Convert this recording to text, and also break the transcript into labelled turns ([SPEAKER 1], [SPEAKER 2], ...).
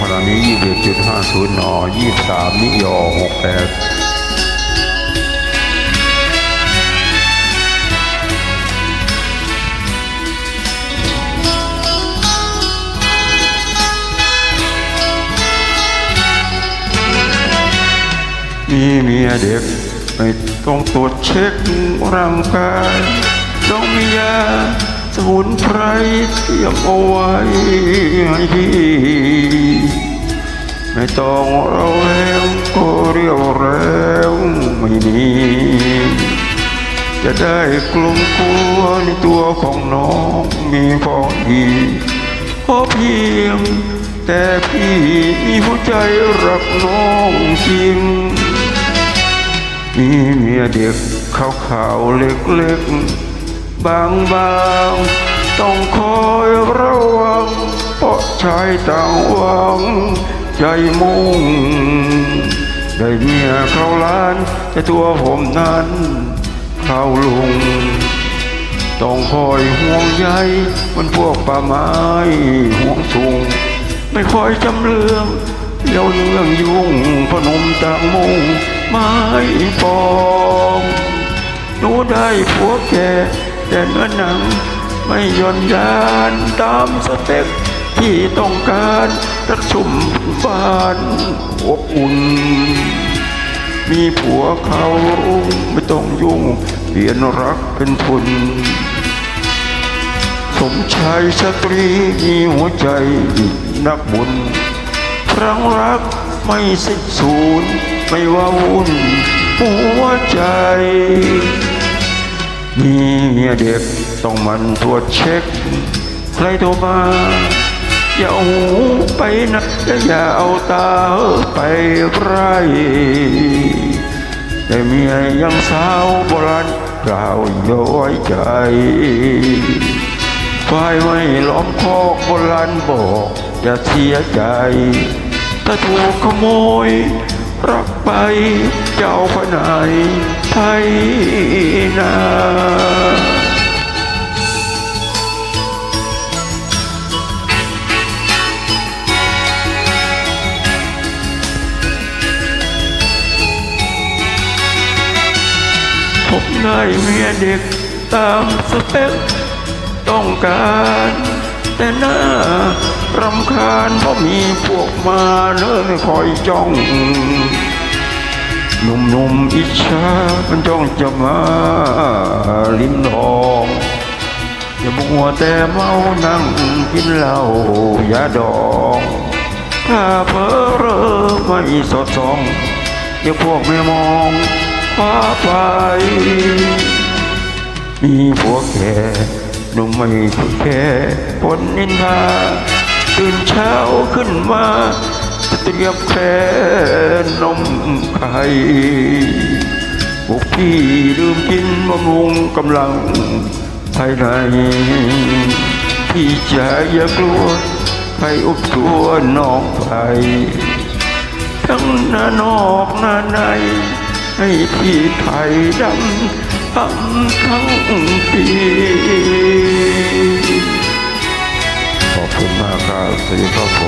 [SPEAKER 1] ขณะนี้ยี่สิบจุดห้าศูนย์นยี่สามนิยอหกแปดมีเมียเด็กไม่ต้องตรวจเช็คร่างกายต้องมียาสมุนไพรเตรียมเอาไว้ให้ดี ไม่ต้องเราแล้วก็เรียวแล้วไม่มีจะได้กลุ่มกลัวในตัวของน้องมีพอดีพราะเพียง แต่พี่มีหัวใจรักน้องจริง มีเมียเด็กขาวขาวๆเล็กๆบางบางๆต้องคอยระวังเพราะชายต่างหวัง ใจมุ่ง ได้เมียเข้าล้านแต่ตัวผมนั้น เข้าลุง ต้องคอยห่วงใยมันพวกป่าไม้ห่วงสูง ไม่คอยจำเรื่องเดี๋ยวเรื่องยุ่งพนมต่างมุงไม้ปองหนูได้ผัวแก่แต่เนื้อหนังไม่ย่อนยานตามสเต็ปที่ต้องการ รักชุมบ้านอบอุ่น มีผัวเขาไม่ต้องยุ่ง เปลี่ยนรักเป็นทุน สมชายสตรีมีหัวใจนักบุญครั้งรักไม่สิ้นสูญไม่ว่าวุ่นหัวใจ มีเมียเด็กต้องมันตรวจเช็ค ใครโทรมา อย่าหูไปนะและอย่าเอาตาไปไรแต่เมียยังสาวโบราณกล่าวย้อยใจฝ่ายไม่ล้อมคอกโบราณบอกอย่าเสียใจ ถ้าถูกขโมย รักไปเจ้าไปไหนไทยนา ผมได้เมียเด็กตามสเปคต้องการ แต่หน้ารำคาญเพราะมีพวกมาเนิ่นคอยจ้องหนุ่มๆอิจฉามันจ้องจะมาลิ้มลองอย่ามัวแต่เมานั่งกินเหล้ายาดองถ้าเพอเรอไม่สดส่องเดี๋ยวพวกไม่มอง คว้าไป มีผัวแก่หนุ่มไม่ถูกแค่ผลนินทาตื่นเช้าขึ้นมาจะเตรียมแค่นมไข่พวกพี่ดื่มกินบำรุงกำลังภายใน พี่จะอย่ากลัวใครอุบตัวนอกไป ทั้งหน้านอกหน้าใน ให้พี่ไทยดำทำทั้งปีขอบคุณมากครับสีพระโพ